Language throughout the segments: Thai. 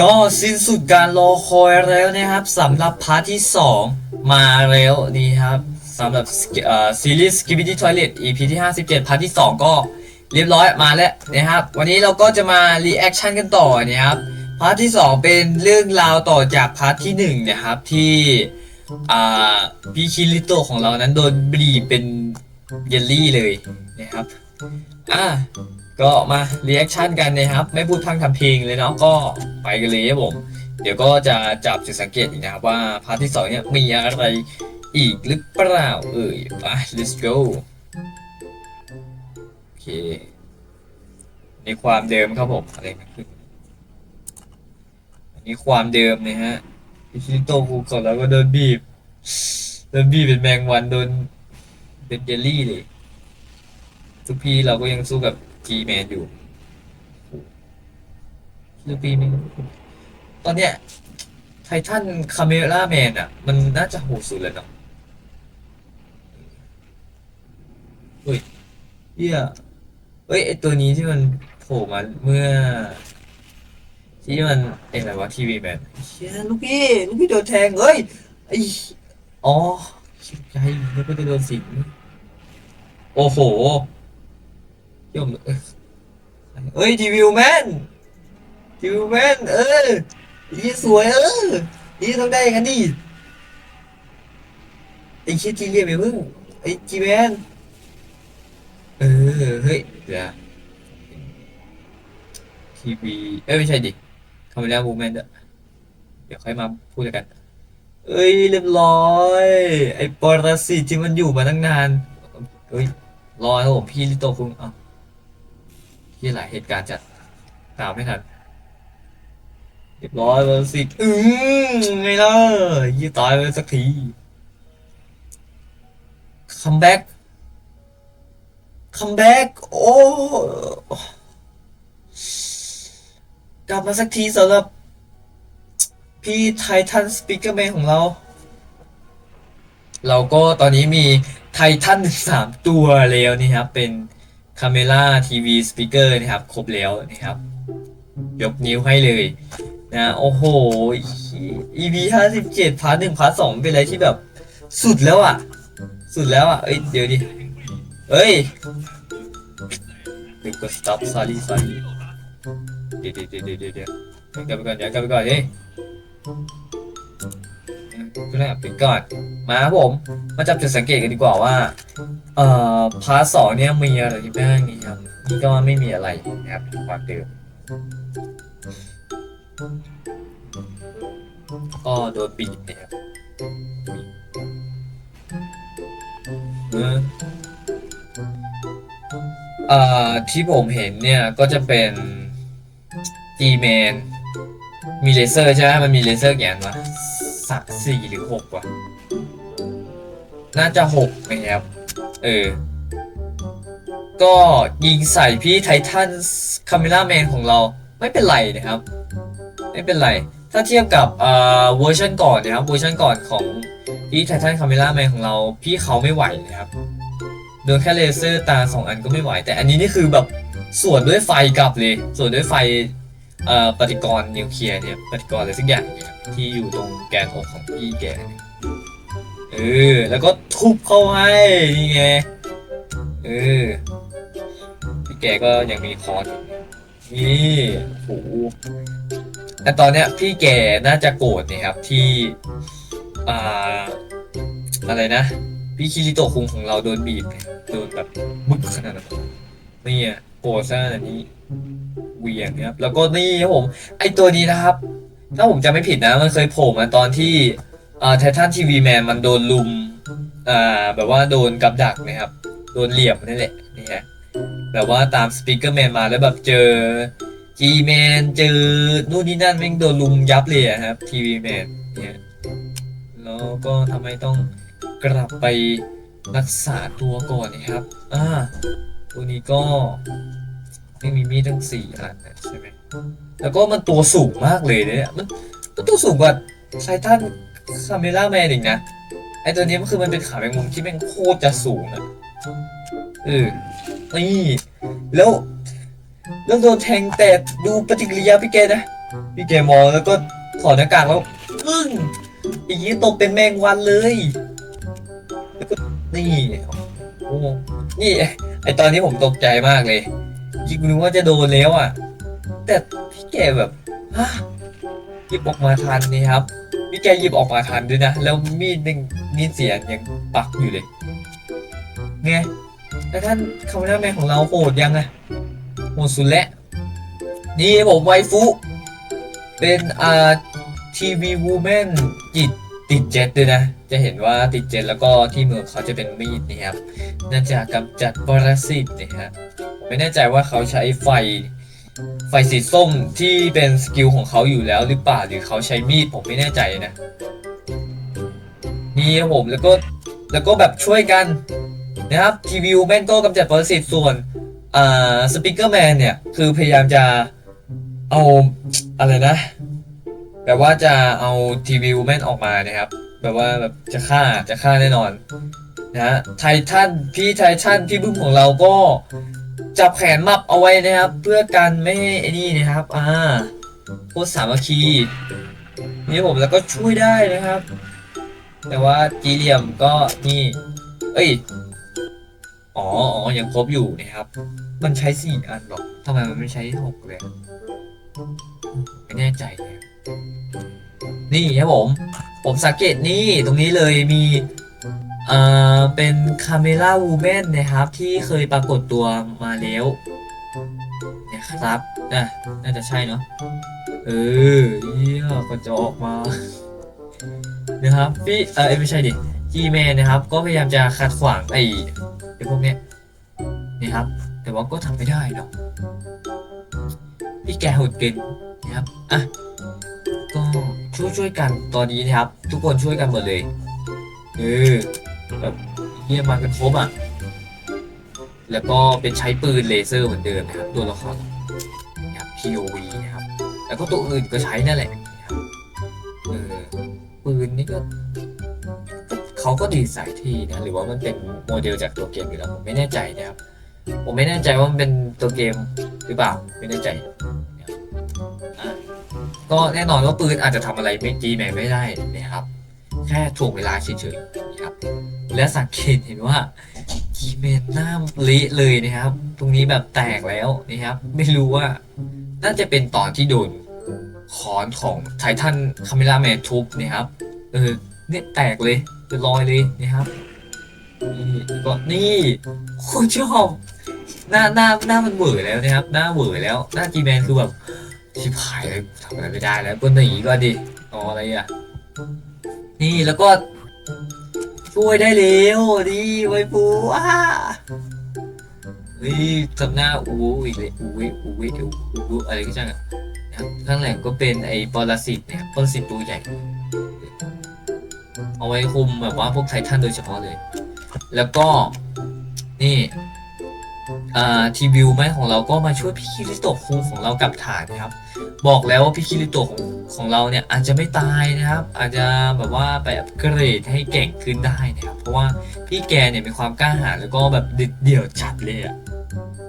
ก็สิ้นสุดการรอคอยแล้วนะครับสำหรับพาร์ทที่ 2 มาแล้วนี่ครับสำหรับซีรีส์ Skibidi Toilet EP ที่ 57 พาร์ทที่ 2 ก็เรียบร้อยมาแล้วนะครับ วันนี้เราก็จะมารีแอคชั่นกันต่อนะครับพาร์ทที่ 2 เป็นเรื่องราวต่อจากพาร์ทที่ 1 นะครับ ที่พี่คิริโตของเรานั้นโดนบีบเป็นเยลลี่เลยนะครับอ่า ก็มาเรีแอคชั่นกันนะครับ ไม่พูดพังทำเพลงเลยเนาะก็ไปกันเลยครับผม เดี๋ยวก็จะจับจุดสังเกตอีกนะครับว่าพาร์ทที่สองเนี่ยมีอะไรอีกหรือเปล่าเอ่ยไป let's go โอเคในความเดิมครับผมอะไรมันขึ้นอันนี้ความเดิมนะฮะพิชิโตฟูก่อนแล้วก็โดนบีบโดนบีบเป็นแมงวันโดนเป็นเจลลี่เลยทุกพี่เราก็ยังสู้กับ จีแมนอยู่ทุกพี่ไม่ตอนเนี้ยไททันคาเมล่าแมนอะ มันน่าจะโหดสุดเลยเนาะเฮ้ยเฮียเฮ้ยไอตัวนี้ที่มันโผล่มาเมื่อ ที่มันเอ็อะไรวะทีวีแมนเชี่ยลูกพี่ลูกพี่โดนแทงเฮ้ยไออ๋อใจแล้วก็จะโดนสิงโอ้โห ยมเอ้ยทีวิวแมนทีวิวแมนเออยี่สวยเออยี่ต้องได้กันดิไอ้คิดทีเรียไปมึงไอ้จีแมนเออเฮ้ยเดี๋ยวทีวีเอ้ยไม่ใช่ดิคาเมล่ามูแมนเด้อเดี๋ยวค่อยมาพูดกัน เอ้ยเรียบร้อย ไอ้ปรสิตที่มันอยู่มาตั้งนานเอ้ยรอครับผมพี่ลิโตคุงอ้า ที่หลายเหตุการณ์จัดตามไม่ทันเรียบร้อยแล้วสิอืมไงล่ะยี่ตายไปสักทีคัมแบ็กคัมแบ็กโอ้กลับมาสักทีสำหรับ พี่ไททันสปีกเกอร์แมนของเรา เราก็ตอนนี้มีไททันสามตัวแล้วนี่ครับ เป็น คาเมล่าทีวีสปีกเกอร์นะครับ ครบแล้วนะครับ ยกนิ้วให้เลยนะโอ้โห EP ห้าสิบเจ็ดพาร์ทหนึ่งพาร์ทสองเป็นอะไรที่แบบ สุดแล้วอะ สุดแล้วอะ เอ้ย เดี๋ยวดิ เอ้ยเดี๋ยวกด stop sorry sorry เดี๋ยวเดี๋ยวเดี๋ยวเดี๋ยวเดี๋ยวกลับไปก่อนเดี๋ยวกลับไปก่อนเฮ้ย ก็ได้ไปก่อนมาครับผม มาจับจุดสังเกตกันดีกว่าว่า เอ่อพาร์ทสองเนี่ยมีอะไรบ้างนี่ครับนี่ก็ไม่มีอะไรนะครับความเดิมก็โดนบีบนะครับเอ่อที่ผมเห็นเนี่ยก็จะเป็น G-Man มีเลเซอร์ใช่ไหมมันมีเลเซอร์กี่อันวะ สักสี่หรือหกวะน่าจะหกนะครับ เออ ก็ยิงใส่พี่ไททันคาเมล่าแมนของเราไม่เป็นไรนะครับ ไม่เป็นไร ถ้าเทียบกับเอ่อเวอร์ชันก่อนนะครับเวอร์ชันก่อนของพี่ไททันคาเมล่าแมนของเรา พี่เขาไม่ไหวนะครับโดนแค่เลเซอร์ตาสองอันก็ไม่ไหว แต่อันนี้นี่คือแบบสวนด้วยไฟกลับเลยสวนด้วยไฟ เอ่อปฏิกรณ์นิวเคลียร์เนี่ยปฏิกรณ์อะไรสักอย่างเนี่ยที่อยู่ตรงแกนอกของพี่แกเนี่ยเออแล้วก็ทุบเข้าให้นี่ไงเออพี่แกก็ยังมีคอร์สอยู่นี่โอ้โหแต่ตอนเนี้ยพี่แกน่าจะโกรธนะครับที่อ่าอะไรนะพี่คิริโตะคุงของเราโดนบีบเนี่ยโดนแบบบึกขนาดนั้นนี่อะ โกรธซะขนนี้เหวียงนะครับ แล้วก็นี่ครับผม ไอตัวนี้นะครับ ถ้าผมจำไม่ผิดนะ มันเคยโผล่มาตอนที่อ่าไททันทีวีแมนมันโดนลุมอ่าแบบว่าโดนกับดักนะครับ โดนเหลี่ยมนั่นแหละนี่ฮะแบบว่าตามสปีกเกอร์แมนมาแล้วแบบเจอจีแมนเจอนู่นนี่นั่นแม่งโดนลุมยับเลยครับทีวีแมนเนี่ยแล้วก็ทำไมต้องกลับไปรักษาตัวก่อนนะครับ อ่า ตัวนี้ก็ไม่มีมีดทั้งสี่อันนะใช่ไหมแล้วก็มันตัวสูงมากเลยเนี่ยมันมันตัวสูงกว่าไททันคาเมล่าแมนอีกนะ ไอตัวนี้มันคือมันเป็นขาแมงมุมที่แม่งโคตรจะสูงอะเออนี่แล้วแล้วโดนแทงแต่ดูปฏิกิริยาพี่แกนะ พี่แกมองแล้วก็ถอดหน้ากากแล้วอึ้งอย่างนี้ตกเป็นแมงวันเลยแล้วก็นี่ โอ้ นี่ อตอนนี้ผมตกใจมากเลยยิงนึกว่าจะโดนแล้วอะ แต่พี่แกแบบฮะหยิบออกมาทันนี่ครับพี่แกหยิบออกมาทันด้วยนะ แล้วมีดยังมีดเสียงยังปักอยู่เลยไงแล้วท่านคาเมราแมนของเราโหดยังไงโหดสุดแล้วนี่ผมไวฟุ เป็นอ่าทีวีวูแมนจิต ติดเจ็ตด้วยนะ จะเห็นว่าติดเจ็ตแล้วก็ที่มือเขาจะเป็นมีดนี่ครับน่าจะกำจัดปรสิตนะฮะไม่แน่ใจว่าเขาใช้ไฟไฟสีส้มที่เป็นสกิลของเขาอยู่แล้วหรือเปล่าหรือเขาใช้มีดผมไม่แน่ใจนะนี่ผมแล้วก็แล้วก็แบบช่วยกันนะครับทีวีวแมนก็กำจัดปรสิตส่วนอ่าสปิเกอร์แมนเนี่ย คือพยายามจะเอาอะไรนะ แบบว่าจะเอาทีวีวูแมนออกมานะครับ แบบว่าแบบจะฆ่าจะฆ่าแน่นอนนะฮะไททันพี่ไททันพี่บึ้มของเราก็จับแขนมับเอาไว้นะครับ เพื่อกันไม่ให้ไอ้นี่นะครับอ่าโคตรสามัคคีนี่ผมแล้วก็ช่วยได้นะครับ แต่ว่าจีเหลี่ยมก็นี่ เอ้ยอ๋ออ๋อยังครบอยู่นะครับ มันใช้สี่อันหรอทำไมมันไม่ใช้หกเลยไม่แน่ใจเลย นี่ครับผม ผมสังเกตนี่ตรงนี้เลยมีเอ่อเป็นคาเมล่าวูแมนนะครับ ที่เคยปรากฏตัวมาแล้วนะครับอะน่าจะใช่เนาะเออเยี่ยก็จะออกมานะครับพี่เออไม่ใช่ดิจีแมนนะครับ ก็พยายามจะขัดขวางไอ้ไอ้พวกเนี้ยนี่ครับ แต่ว่าก็ทำไม่ได้เนาะพี่แกหดเกินนะครับอะ ช่วยช่วยกันตอนนี้นะครับ ทุกคนช่วยกันหมดเลยเออแบบเยี่ยมมากันครบอะแล้วก็เป็นใช้ปืนเลเซอร์เหมือนเดิมนะครับ ตัวละครนะครับ POV นะครับ แล้วก็ตัวอื่นก็ใช้นั่นแหละนะครับเออปืนนี่ก็เขาก็ดีไซน์ที่นะ หรือว่ามันเป็นโมเดลจากตัวเกมอยู่แล้วผมไม่แน่ใจนะครับ ผมไม่แน่ใจว่ามันเป็นตัวเกมหรือเปล่าไม่แน่ใจนะ ก็แน่นอนว่าปืนอาจจะทำอะไรไม่จีแมนไม่ได้นะครับ แค่ถ่วงเวลาเฉยๆนะครับ และสังเกตเห็นว่าจีแมนหน้าเละเลยนะครับ ตรงนี้แบบแตกแล้วนะครับ ไม่รู้ว่า น่าจะเป็นตอนที่โดนคอนของไททันคาเมล่าแมนทุบนะครับ เออเนี่ยแตกเลยเป็นรอยเลยนะครับนี่ก็นี่โคตรชอบหน้าหน้าหน้ามันเหวอแล้วนะครับ หน้าเหวอแล้ว หน้าจีแมนคือแบบ ชิบหายเลยทำอะไรไม่ได้แล้วก็หนีก็ดิอ๋ออะไรอะ นี่แล้วก็ช่วยได้เร็วดิไวปูอะนี่ทำหน้าอู้อีกเลยอู้อู้อู้อู้อู้อะไรก็ช่างอะนะครับข้างหลังก็เป็นไอ้ปรสิตเนี่ยปรสิตตัวใหญ่ เอาไว้คุมแบบว่าพวกไททันโดยเฉพาะเลย แล้วก็นี่อ่าทีวิวแม่ของเราก็มาช่วยพี่คิริโตะคุงของเรากับฐานนะครับ บอกแล้วว่าพี่คิริโตะของของเราเนี่ยอาจจะไม่ตายนะครับ อาจจะแบบว่าไปอัปเกรดให้เก่งขึ้นได้นะครับ เพราะว่าพี่แกเนี่ยมีความกล้าหาญแล้วก็แบบเด็ดเดี่ยวจัดเลยอะ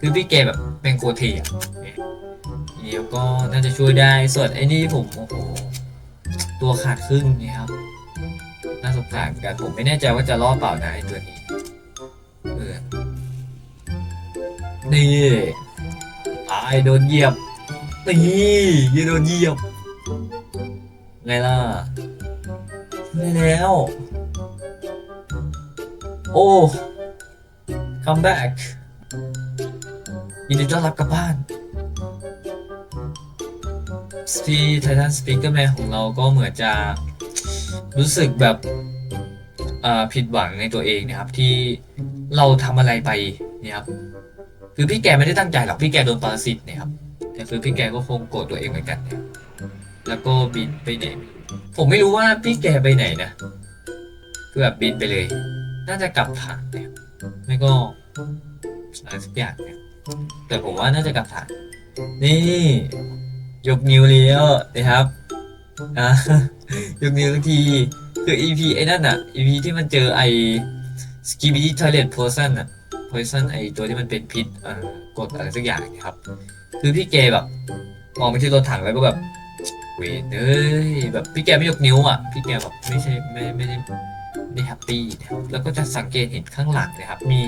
คือพี่แกแบบเป็นโคเทีอะเนี่ยเดี๋ยวก็น่าจะช่วยได้ส่วนไอ้นี่ผมโอ้โหตัวขาดครึ่งนี่ครับน่าสงสารกันผมไม่แน่ใจว่าจะรอดเปล่านะไอ้ตัวนี้เออนี่ตายโดนเหยียบ นี่ยีโดนเหยียบไงล่ะได้แล้ว โอ้ come back ยินดีต้อนรับกลับบ้านสปีไททันสปีกเกอร์แมนของเราก็เหมือนจะรู้สึกแบบผิดหวังในตัวเองนะครับ ที่เราทำอะไรไปเนี่ยครับ คือพี่แกไม่ได้ตั้งใจหรอกพี่แกโดนปรสิตเนี่ยครับ แต่คือพี่แกก็คงโกรธตัวเองเหมือนกันเนี่ยแล้วก็บินไปไหนผมไม่รู้ว่าพี่แกไปไหนนะคือแบบบินไปเลย น่าจะกลับฐานเนี่ยไม่ก็อะไรสักอย่างเนี่ยแต่ผมว่าน่าจะกลับฐานนี่ยกนิ้วเลี้ยวนะครับอะยกนิ้วทักทีคือ EP ไอ้นั่นอะ EP ที่มันเจอไอ้ Skibidi Toilet Person อะ poison ไอตัวที่มันเป็นพิษเอ่อกดอะไรสักอย่างนะครับ คือพี่เกแบบมองไปที่รถถังแล้วก็แบบเวนเอ้ยแบบพี่แกไม่ยกนิ้วอะพี่แกแบบไม่ใช่ไม่ไม่ได้ไม่แฮปปี้นะครับแล้วก็จะสังเกตเห็นข้างหลังนะครับ มี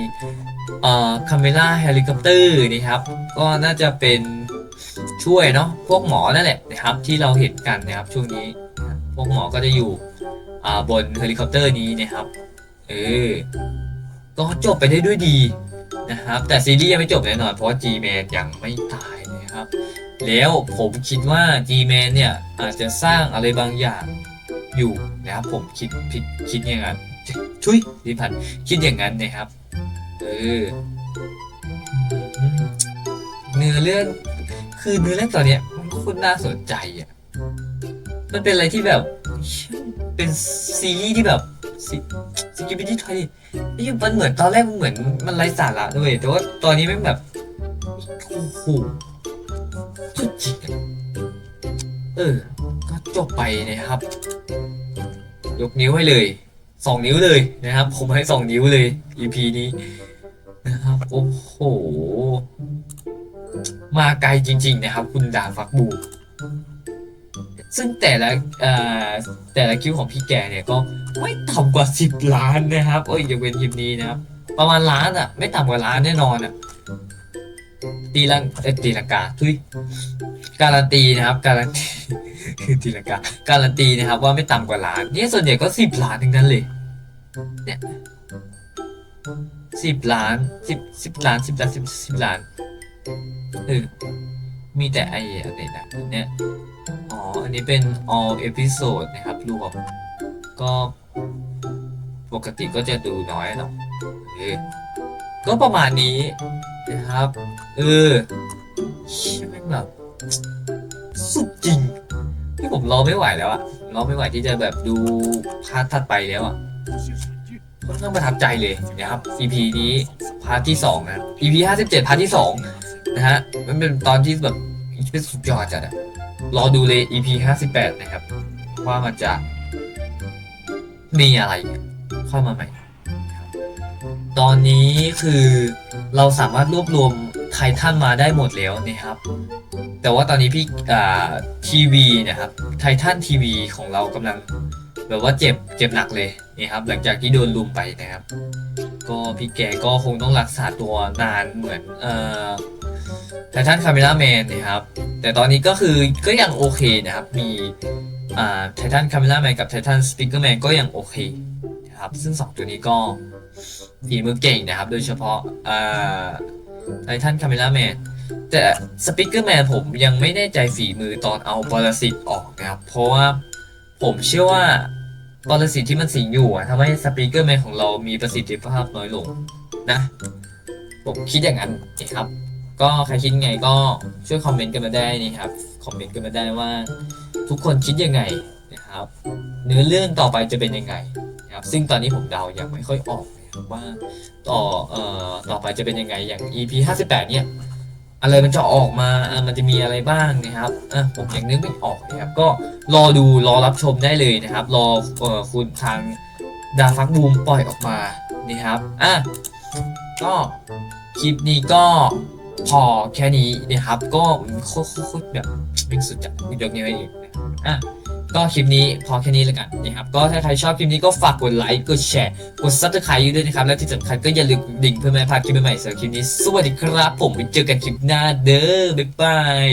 เอ่อคาเมล่าเฮลิคอปเตอร์นะครับ ก็น่าจะเป็นช่วยเนาะพวกหมอนั่นแหละนะครับ ที่เราเห็นกันนะครับช่วงนี้พวกหมอก็จะอยู่อ่าบนเฮลิคอปเตอร์นี้นะครับเออ ก็จบไปได้ด้วยดีนะครับ แต่ซีรีส์ยังไม่จบแน่นอนเพราะ G-Man ยังไม่ตายนะครับ แล้วผมคิดว่า G-Man เนี่ย อาจจะสร้างอะไรบางอย่างอยู่นะครับ ผมคิดคิดคิดอย่างนั้นชุยดิพันคิดอย่างนั้นนะครับเออเนื้อเรื่องคือเนื้อเรื่องตอนเนี้ยมันโคตรน่าสนใจอะมันเป็นอะไรที่แบบ เป็นซีรีส์ที่แบบ ซีสกิปปี้ไทยนี่มันเหมือนตอนแรกมันเหมือนมันไร้สาระด้วยแต่ว่าตอนนี้แมันแบบโอ้โหสุดจริงอะเออ ก็จบไปนะครับ ยกนิ้วให้เลยสองนิ้วเลยนะครับ ผมให้สองนิ้วเลย EP นี้นะครับ โอ้โห มาไกลจริง ๆ นะครับ คุณดาฟักบู ซึ่งแต่ละแต่ละคิวของพี่แกเนี่ยก็ไม่ต่ำกว่า 10 ล้านนะครับเอ้ยอย่าเป็นคลิปนี้นะครับ ประมาณล้านอะ ไม่ต่ำกว่าล้านแน่นอนอะตีลังเอตีลังกาทุยการันตีนะครับ การันตีตีลังกาการันตีนะครับ ว่าไม่ต่ำกว่าล้านเนี่ยส่วนใหญ่ก็10ล้านทั้งนั้นเลยเนี่ยสิบล้านสิบสิบล้านสิบล้านสิบสิบล้านเออ มีแต่ไอ้อะไรนะเนี่ยอ๋อ อันนี้เป็น all episode นะครับรวมก็ปกติก็จะดูน้อยเนาะเออก็ประมาณนี้นะครับเออเชี่ยแม่แบบสุดจริงที่ผมรอไม่ไหวแล้วอะรอไม่ไหวที่จะแบบดูพาร์ทถัดไปแล้วอะค่อนข้างประทับใจเลยนะครับ EP นี้พาร์ทที่สองนะ EP ห้าสิบเจ็ดพาร์ทที่สองนะฮะมันเป็นตอนที่แบบ เป็นสุดยอดจัดอะรอดูเลย EP 58นะครับ ว่ามันจะมีอะไรเข้ามาใหม่ ตอนนี้คือเราสามารถรวบรวมไททันมาได้หมดแล้วนะครับ แต่ว่าตอนนี้พี่อ่าทีวีนะครับไททันทีวีของเรากำลังแบบว่าเจ็บเจ็บหนักเลยนี่ครับ หลังจากที่โดนลุมไปนะครับ ก็พี่แกก็คงต้องรักษาตัวนานเหมือนเอ่อ ไททันคาเมล่าแมนนะครับ แต่ตอนนี้ก็คือก็ยังโอเคนะครับ มีอ่าไททันคาเมล่าแมนกับไททันสปิเกอร์แมนก็ยังโอเคนะครับ ซึ่งสองตัวนี้ก็ฝีมือเก่งนะครับ โดยเฉพาะอ่าไททันคาเมล่าแมนแต่สปิเกอร์แมนผมยังไม่แน่ใจฝีมือตอนเอาปรสิตออกนะครับ เพราะว่าผมเชื่อว่าปรสิตที่มันสิงอยู่ทำให้สปิเกอร์แมนของเรามีประสิทธิภาพน้อยลงนะ ผมคิดอย่างนั้นนะครับ ก็ใครคิดไงก็ช่วยคอมเมนต์กันมาได้นะครับคอมเมนต์กันมาได้ว่าทุกคนคิดยังไงนะครับ เนื้อเรื่องต่อไปจะเป็นยังไงนะครับซึ่งตอนนี้ผมเดายังไม่ค่อยออกว่าต่อเอ่อต่อไปจะเป็นยังไงอย่าง EP 58 เนี่ยอะไรมันจะออกมาอะมันจะมีอะไรบ้างนะครับอะผมยังนึกไม่ออกนะครับ ก็รอดูรอรับชมได้เลยนะครับ รอเอ่อคุณทางดาฟักบูมปล่อยออกมานะครับอะก็คลิปนี้ก็ พอแค่นี้นะครับ ก็โคตรแบบเป็นสุดจัดยกนิ้วให้อีกนะครับอะก็คลิปนี้พอแค่นี้แล้วกันนะครับ ก็ถ้าใครชอบคลิปนี้ก็ฝากกดไลค์ กดแชร์ กดซับสไครต์ด้วยนะครับ และที่สำคัญก็อย่าลืมดิ่งเพื่อไม่พลาดคลิปใหม่ๆสำหรับคลิปนี้ สวัสดีครับ ผมไปเจอกันคลิปหน้าเด้อ บ๊ายบาย